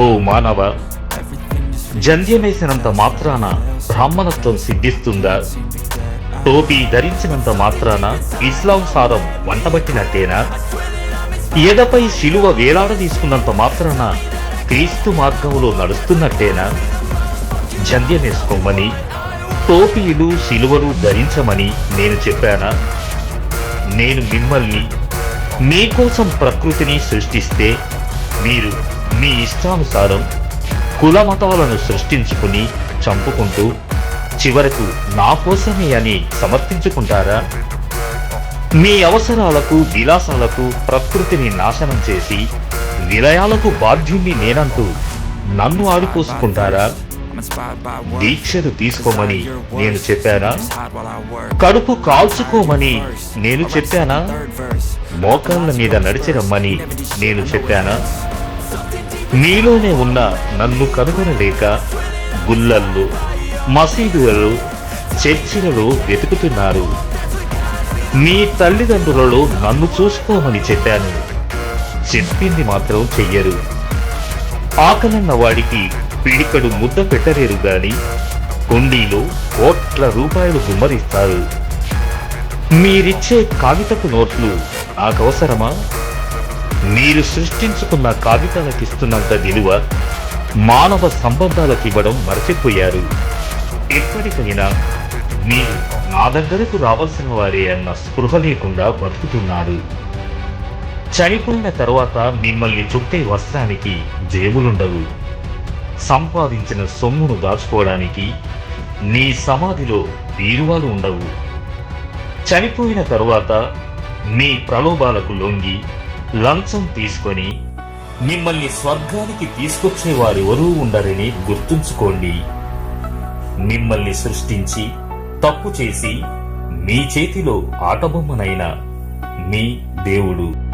ఓ మానవ. Feels జంధ్యమేసినంత మాత్రాన బ్రాహ్మణత్వం సిద్ధిస్తుందా. టోపీ ధరించినంత మాత్రాన ఇస్లాం సారం వంటబట్టినట్టేనా? ఎదపై శిలువ వేలాడ తీసుకున్నంత మాత్రాన క్రీస్తు మార్గంలో నడుస్తున్నట్టేనా? చంద్యనేసుకోమని టోపీలు శిలువలు ధరించమని నేను చెప్పానా? నేను మిమ్మల్ని మీకోసం ప్రకృతిని సృష్టిస్తే మీరు మీ ఇష్టానుసారం కుల మతాలను సృష్టించుకుని చంపుకుంటూ చివరకు నా కోసమే అని సమర్థించుకుంటారా? మీ అవసరాలకు విలాసాలకు ప్రకృతిని నాశనం చేసి విలయాలకు బాధ్యుణ్ణి నేనంటూ నన్ను ఆడుకోసుకుంటారా? దీక్షలు తీసుకోమని నేను చెప్పానా. కడుపు కాల్చుకోమని నేను చెప్పానా. మోకాళ్ళ మీద నడిచిరమ్మని నేను చెప్పానా? మీలోనే ఉన్న నన్ను కనుగొనలేక గుల్లల్లో మసీదులలో చర్చిలలో వెతుకుతున్నారు. మీ తల్లిదండ్రులలో నన్ను చూసుకోమని చెప్పాను. చెప్పింది మాత్రం చెయ్యరు. ఆకలన్న వాడికి పిడికడు ముద్ద పెట్టలేరు గాని కుండీలో కోట్ల రూపాయలు గుమ్మరిస్తారు. మీరిచ్చే కాగితపు నోట్లు నాకవసరమా? మీరు సృష్టించుకున్న కాగితాలకు ఇస్తున్నంత విలువ మానవ సంబంధాలకు ఇవ్వడం మర్చిపోయారు. ఎప్పటికైనా మీరు నా దగ్గరకు రావాల్సిన వారే అన్న స్పృహ లేకుండా బతుకుతున్నారు. చనిపోయిన తర్వాత మిమ్మల్ని చుట్టే వస్త్రానికి జేబులుండవు. సంపాదించిన సొమ్మును దాచుకోవడానికి నీ సమాధిలో బీరువాలు ఉండవు. చనిపోయిన తరువాత మీ ప్రలోభాలకు లొంగి లంచం తీసుకొని మిమ్మల్ని స్వర్గానికి తీసుకొచ్చే వారెవరూ ఉండరని గుర్తుంచుకోండి. మిమ్మల్ని సృష్టించి తప్పు చేసి మీ చేతిలో ఆటబొమ్మనైన మీ దేవుడు.